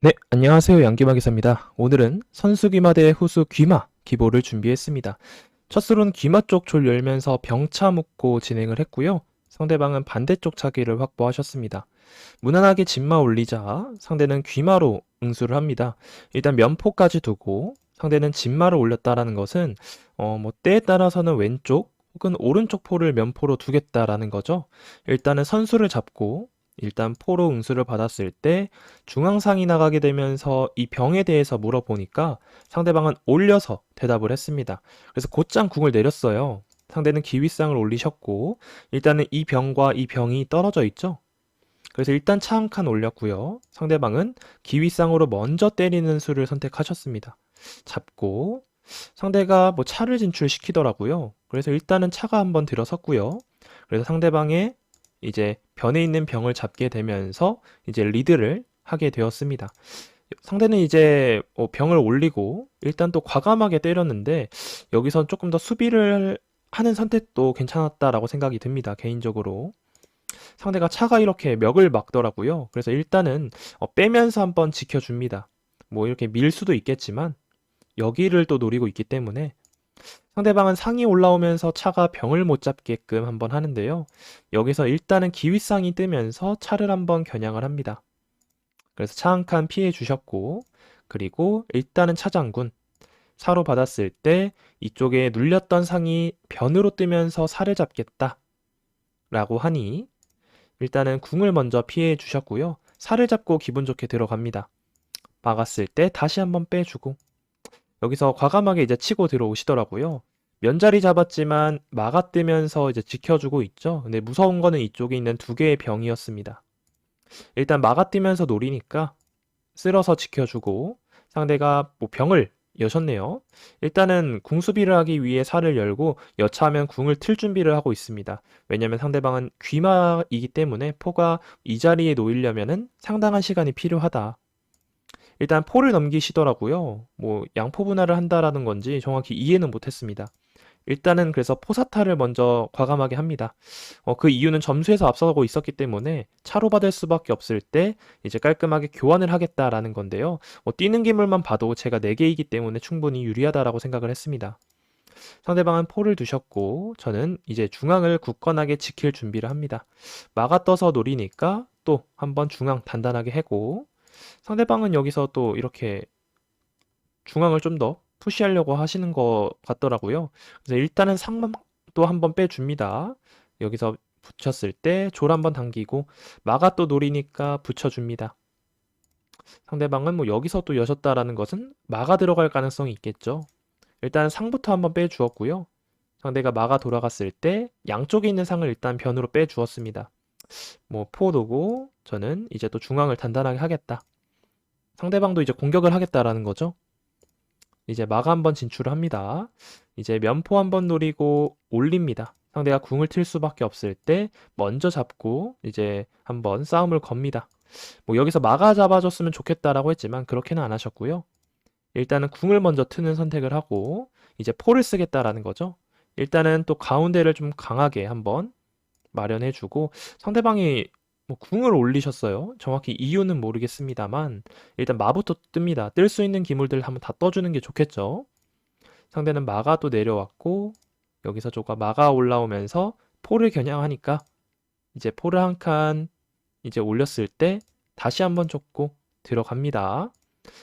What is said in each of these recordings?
네, 안녕하세요. 양기마 기사입니다. 오늘은 선수 귀마 대 후수 귀마 기보를 준비했습니다. 첫 술은 귀마 쪽줄 열면서 병차 묶고 진행을 했고요. 상대방은 반대쪽 차기를 확보하셨습니다. 무난하게 진마 올리자 상대는 귀마로 응수를 합니다. 일단 면포까지 두고 상대는 진마를 올렸다라는 것은 어, 뭐 때에 따라서는 왼쪽 혹은 오른쪽 포를 면포로 두겠다라는 거죠. 일단은 선수를 잡고 일단 포로 응수를 받았을 때 중앙상이 나가게 되면서 이 병에 대해서 물어보니까 상대방은 올려서 대답을 했습니다. 그래서 곧장 궁을 내렸어요. 상대는 기위상을 올리셨고 일단은 이 병과 이 병이 떨어져 있죠. 그래서 일단 차 한 칸 올렸고요. 상대방은 기위상으로 먼저 때리는 수를 선택하셨습니다. 잡고 상대가 뭐 차를 진출시키더라고요. 그래서 일단은 차가 한번 들어섰고요. 그래서 상대방의 이제 변에 있는 병을 잡게 되면서 이제 리드를 하게 되었습니다. 상대는 이제 어, 병을 올리고 일단 또 과감하게 때렸는데 여기선 조금 더 수비를 하는 선택도 괜찮았다라고 생각이 듭니다. 개인적으로. 상대가 차가 이렇게 멱을 막더라고요. 그래서 일단은 어, 빼면서 한번 지켜줍니다. 뭐 이렇게 밀 수도 있겠지만 여기를 또 노리고 있기 때문에 상대방은 상이 올라오면서 차가 병을 못 잡게끔 한번 하는데요. 여기서 일단은 기윗상이 뜨면서 차를 한번 겨냥을 합니다. 그래서 차 한 칸 피해 주셨고, 그리고 일단은 차장군. 사로 받았을 때 이쪽에 눌렸던 상이 변으로 뜨면서 살을 잡겠다. 라고 하니, 일단은 궁을 먼저 피해 주셨고요. 살을 잡고 기분 좋게 들어갑니다. 막았을 때 다시 한번 빼주고, 여기서 과감하게 이제 치고 들어오시더라고요. 면자리 잡았지만 막아뜨면서 이제 지켜주고 있죠. 근데 무서운 거는 이쪽에 있는 두 개의 병이었습니다. 일단 막아뜨면서 노리니까 쓸어서 지켜주고 상대가 뭐 병을 여셨네요. 일단은 궁수비를 하기 위해 살을 열고 여차하면 궁을 틀 준비를 하고 있습니다. 왜냐면 상대방은 귀마이기 때문에 포가 이 자리에 놓이려면은 상당한 시간이 필요하다. 일단 포를 넘기시더라고요. 뭐 양포 분할을 한다라는 건지 정확히 이해는 못했습니다. 일단은 그래서 포사타를 먼저 과감하게 합니다. 어, 그 이유는 점수에서 앞서고 있었기 때문에 차로 받을 수밖에 없을 때 이제 깔끔하게 교환을 하겠다라는 건데요. 뭐 뛰는 기물만 봐도 제가 4개이기 때문에 충분히 유리하다라고 생각을 했습니다. 상대방은 포를 두셨고 저는 이제 중앙을 굳건하게 지킬 준비를 합니다. 막아 떠서 노리니까 또 한번 중앙 단단하게 해고 상대방은 여기서 또 이렇게 중앙을 좀 더 푸시하려고 하시는 것 같더라고요. 그래서 일단은 상만 또 한번 빼줍니다. 여기서 붙였을 때 졸 한번 당기고 마가 또 노리니까 붙여줍니다. 상대방은 뭐 여기서 또 여셨다라는 것은 마가 들어갈 가능성이 있겠죠. 일단 상부터 한번 빼주었고요. 상대가 마가 돌아갔을 때 양쪽에 있는 상을 일단 변으로 빼주었습니다. 뭐 포도고 저는 이제 또 중앙을 단단하게 하겠다. 상대방도 이제 공격을 하겠다라는 거죠. 이제 마가 한번 진출을 합니다. 이제 면포 한번 노리고 올립니다. 상대가 궁을 틀 수밖에 없을 때 먼저 잡고 이제 한번 싸움을 겁니다. 뭐 여기서 마가 잡아줬으면 좋겠다라고 했지만 그렇게는 안 하셨고요. 일단은 궁을 먼저 트는 선택을 하고 이제 포를 쓰겠다라는 거죠. 일단은 또 가운데를 좀 강하게 한번 마련해주고 상대방이 뭐 궁을 올리셨어요. 정확히 이유는 모르겠습니다만 일단 마부터 뜹니다. 뜰 수 있는 기물들 한번 다 떠주는 게 좋겠죠. 상대는 마가 또 내려왔고 여기서 조가 마가 올라오면서 포를 겨냥하니까 이제 포를 한 칸 이제 올렸을 때 다시 한번 쫓고 들어갑니다.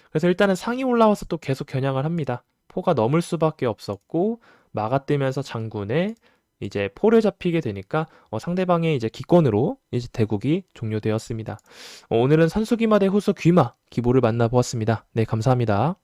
그래서 일단은 상이 올라와서 또 계속 겨냥을 합니다. 포가 넘을 수밖에 없었고 마가 뜨면서 장군에 이제 포를 잡히게 되니까 어, 상대방의 이제 기권으로 이제 대국이 종료되었습니다. 어, 오늘은 선수 귀마 대 후수 귀마 기보를 만나보았습니다. 네, 감사합니다.